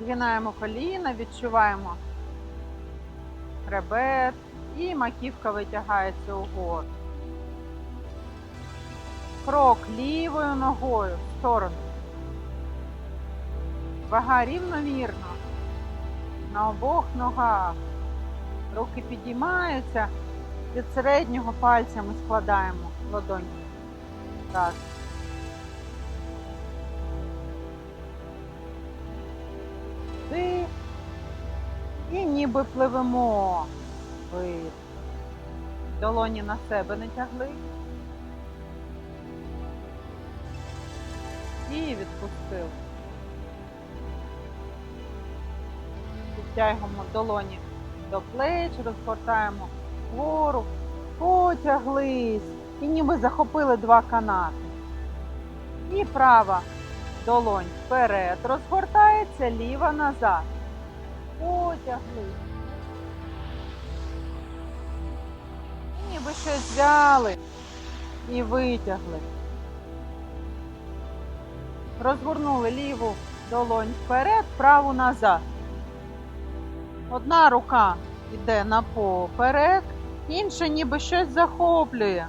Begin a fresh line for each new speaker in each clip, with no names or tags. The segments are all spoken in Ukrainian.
Згинаємо коліна, відчуваємо хребет і маківка витягається угору. Крок лівою ногою в сторону. Вага рівномірно на обох ногах. Руки підіймаються, від середнього пальця ми складаємо ладонь. Так. Вдих. І ніби пливемо. Вдих. Долоні на себе не тягли. І відпустили. Підтягуємо долоні до плеч, розгортаємо вгору, потяглись. І ніби захопили два канати. І права долонь вперед розгортається, ліва назад. Потягли. Ніби щось взяли і витягли. Розгорнули ліву долонь вперед, праву назад. Одна рука йде на поперек, інша ніби щось захоплює.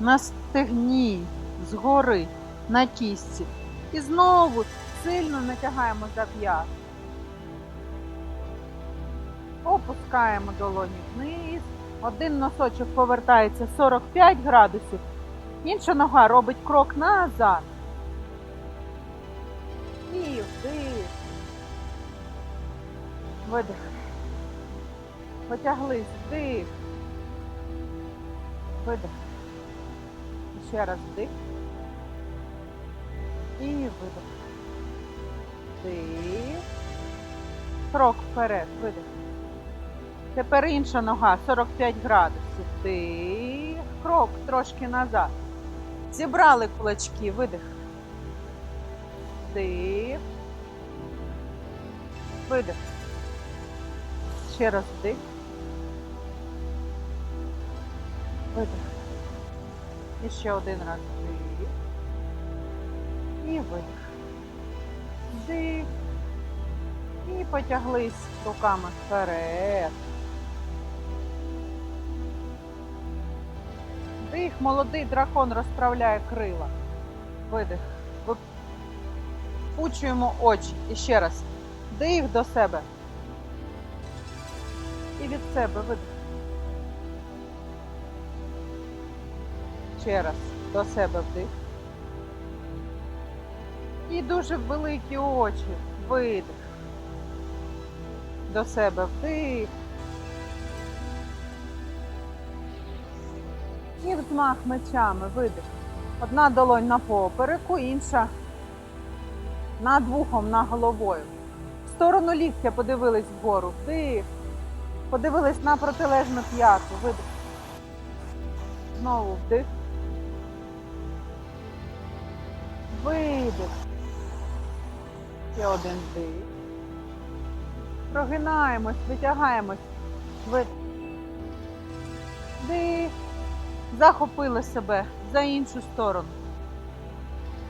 На стегні, згори, на кістці. І знову сильно натягаємо за п'ят. Опускаємо долоні вниз. Один носочок повертається 45 градусів, інша нога робить крок назад. І вдих. Видих. Потяглись, вдих. Видих. Ще раз вдих. І видих. Вдих. Крок вперед, видих. Тепер інша нога 45 градусів. Вдих. Крок трошки назад. Зібрали кулачки, видих. Вдих. Видих. Ще раз вдих. Видих. І ще один раз вдих. І видих. Вдих. І потяглись руками вперед. Вдих, молодий дракон розправляє крила. Видих. Випучуємо очі. І ще раз. Вдих до себе. І від себе видих. Ще раз до себе вдих. І дуже великі очі. Видих. До себе вдих. І взмах мечами, видих. Одна долонь на попереку, інша над вухом, на головою. В сторону ліктя подивились вгору. Вдих. Подивились на протилежну п'яту. Видих. Знову вдих. Видих. Ще один вдих. Прогинаємось, витягаємось. Вдих. Захопили себе за іншу сторону.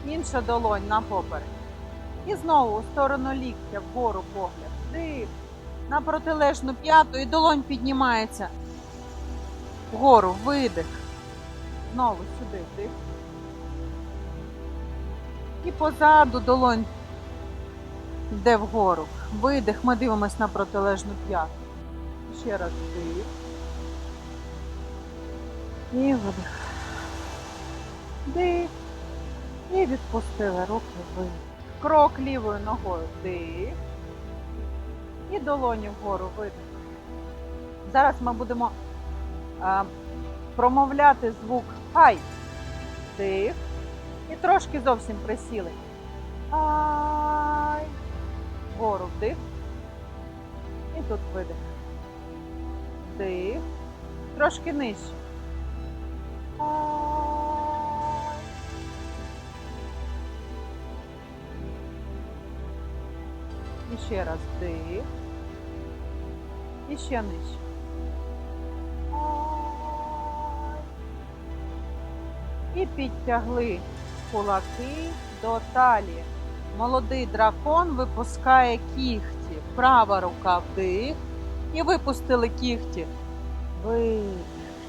Інша долонь поперек. І знову у сторону ліктя, вгору погляд. Вдих. На протилежну п'яту і долонь піднімається. Вгору, видих. Знову сюди, вдих. І позаду долонь йде вгору. Видих, ми дивимось на протилежну п'яту. Ще раз вдих. І видих. Вдих. І відпустили руки вниз. Крок лівою ногою. Вдих. І долоні вгору видих. Зараз ми будемо а, промовляти звук хай. Вдих. І трошки зовсім присіли. Ай. Вгору вдих. І тут видих. Вдих. Трошки нижче. І ще раз вдих. І ще нижче. І підтягли кулаки до талії. Молодий дракон випускає кігті. Права рука вдих. І випустили кігті. Видих.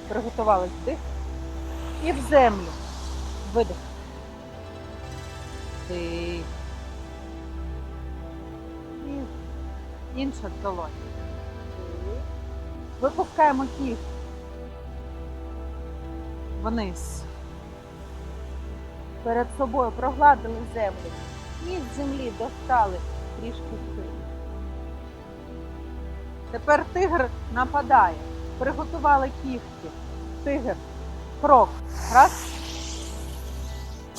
Приготувались вдих. І в землю. Видих. Вдих. І інша долонь. Вдих. Випускаємо кігті. Вниз. Перед собою прогладили землю. З землі достали трішки сили. Тепер тигр нападає. Приготували кігті. Тигр. Крок. Раз.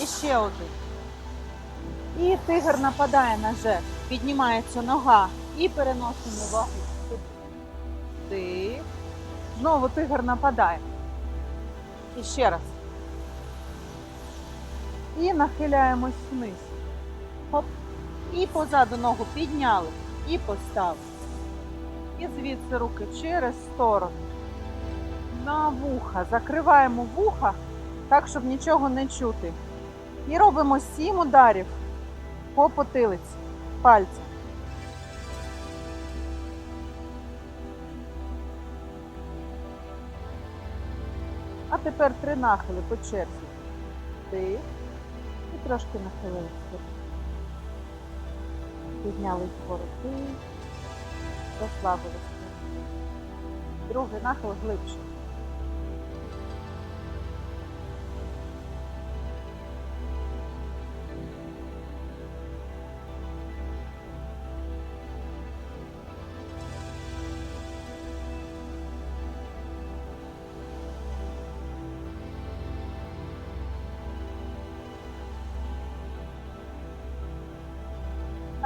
І ще один. І тигр нападає на жертву. Піднімається нога і переносимо вагу. Ти. Знову тигр нападає. І ще раз. І нахиляємось вниз. Хоп. І позаду ногу підняли. І поставили. І звідси руки через сторону. На вуха. Закриваємо вуха так, щоб нічого не чути. І робимо сім ударів по потилиці пальцем. А тепер три нахили по черзі. Ти. І трошки нахилилися. Піднялись вгору. розслабились. Друге нахил глибше.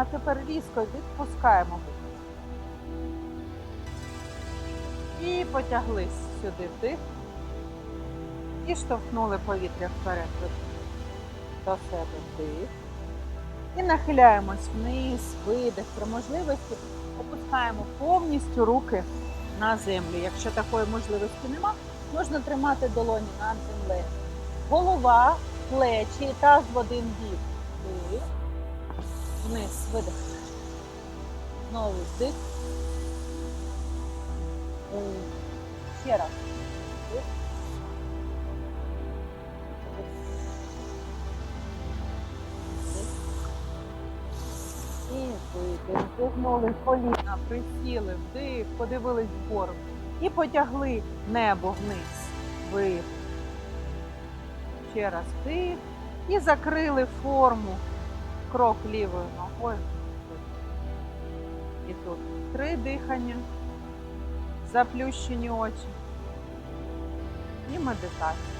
А тепер різко відпускаємо. І потяглись сюди вдих. І штовхнули повітря вперед. До себе вдих. І нахиляємось вниз, видих. При можливості опускаємо повністю руки на землю. Якщо такої можливості нема, можна тримати долоні над землею. Голова, плечі, таз в один бік. Вдих. Вниз, видих. Знову вдих. Ще раз. І видих. Зігнули коліна, присіли, вдих, подивились вгору. І потягли небо вниз. Вдих. Ще раз вдих. І закрили форму крок лівою ногою. І тут три дихання, заплющені очі і медитація.